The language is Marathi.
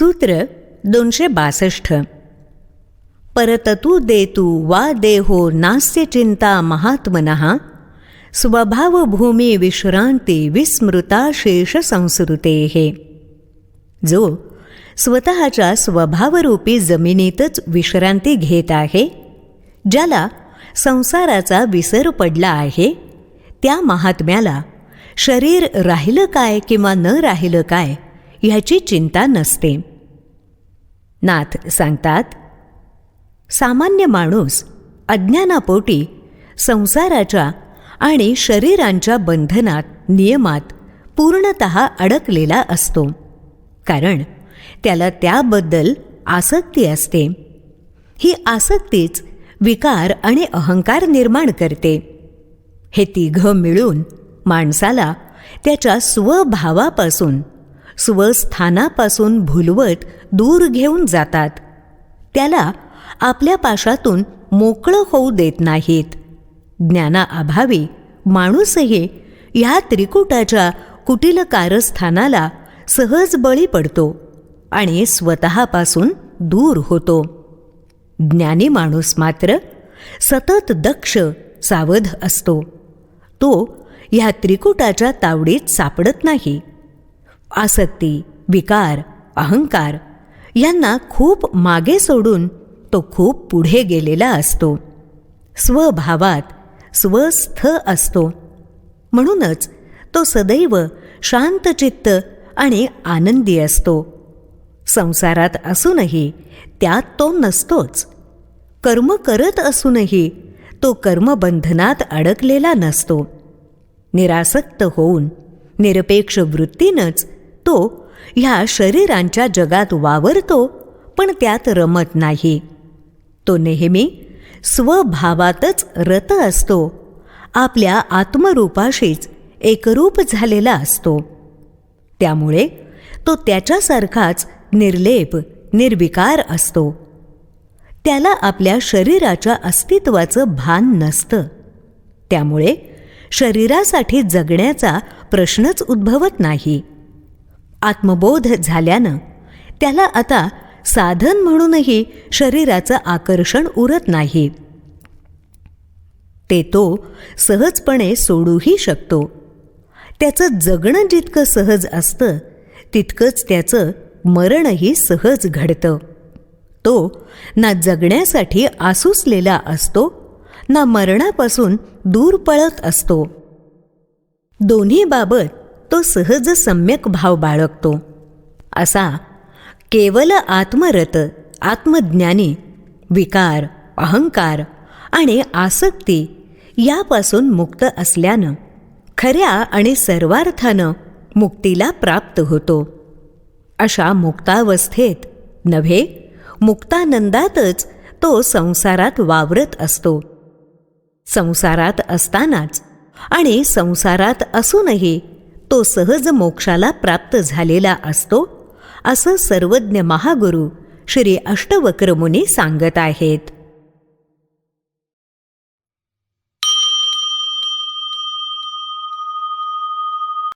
सूत्र दोनशे बासष्ट. परततु देतु वा देहो नास्य चिंता महात्मनः. स्वभावभूमी विश्रांती विस्मृता शेष संस्कृतेः जो स्वतःच्या स्वभावरूपी जमिनीतच विश्रांती घेत आहे ज्याला संसाराचा विसर पडला आहे त्या महात्म्याला शरीर राहिलं काय किंवा न राहिलं काय ह्याची चिंता नसते. नाथ सांगतात सामान्य माणूस अज्ञानापोटी संसाराच्या आणि शरीरांच्या बंधनात नियमात पूर्णत अडकलेला असतो. कारण त्याला त्याबद्दल आसक्ती असते. ही आसक्तीच विकार आणि अहंकार निर्माण करते. हे तिघं मिळून माणसाला त्याच्या स्वभावापासून स्वस्थानापासून भुलवत दूर घेऊन जातात. त्याला आपल्या पाशातून मोकळं होऊ देत नाहीत. ज्ञानाअभावी माणूसही ह्या त्रिकुटाच्या कुटील कारस्थानाला सहज बळी पडतो आणि स्वतःपासून दूर होतो. ज्ञानी माणूस मात्र सतत दक्ष सावध असतो. तो ह्या त्रिकुटाच्या तावडीत सापडत नाही. आसक्ती विकार अहंकार यांना खूप मागे सोडून तो खूप पुढे गेलेला असतो. स्वभावात स्वस्थ असतो. म्हणूनच तो सदैव शांतचित्त आणि आनंदी असतो. संसारात असूनही त्यात तो नसतोच. कर्म करत असूनही तो कर्मबंधनात अडकलेला नसतो. निरासक्त होऊन निरपेक्ष वृत्तीनंच तो ह्या शरीरांच्या जगात वावरतो पण त्यात रमत नाही. तो नेहमी स्वभावातच रत असतो. आपल्या आत्मरूपाशीच एकरूप झालेला असतो. त्यामुळे तो त्याच्यासारखाच निर्लेप निर्विकार असतो. त्याला आपल्या शरीराच्या अस्तित्वाचं भान नसतं. त्यामुळे शरीरासाठी जगण्याचा प्रश्नच उद्भवत नाही. आत्मबोध झाल्यानं त्याला आता साधन म्हणूनही शरीराचं आकर्षण उरत नाही. ते तो सहजपणे सोडूही शकतो. त्याचं जगणं जितकं सहज असतं तितकंच त्याचं मरणही सहज घडतं. तो ना जगण्यासाठी आसुसलेला असतो ना मरणापासून दूर पळत असतो. दोन्ही बाबत तो सहज सम्यक भाव बाळगतो. असा केवल आत्मरत आत्मज्ञानी विकार अहंकार आणि आसक्ती यापासून मुक्त असल्यानं खऱ्या आणि सर्वार्थानं मुक्तीला प्राप्त होतो. अशा मुक्तावस्थेत नव्हे मुक्तानंदातच तो संसारात वावरत असतो. संसारात असतानाच आणि संसारात असूनही तो सहज मोक्षाला प्राप्त झालेला असतो असं सर्वज्ञ महागुरु श्री अष्टवक्रमुनी सांगत आहेत.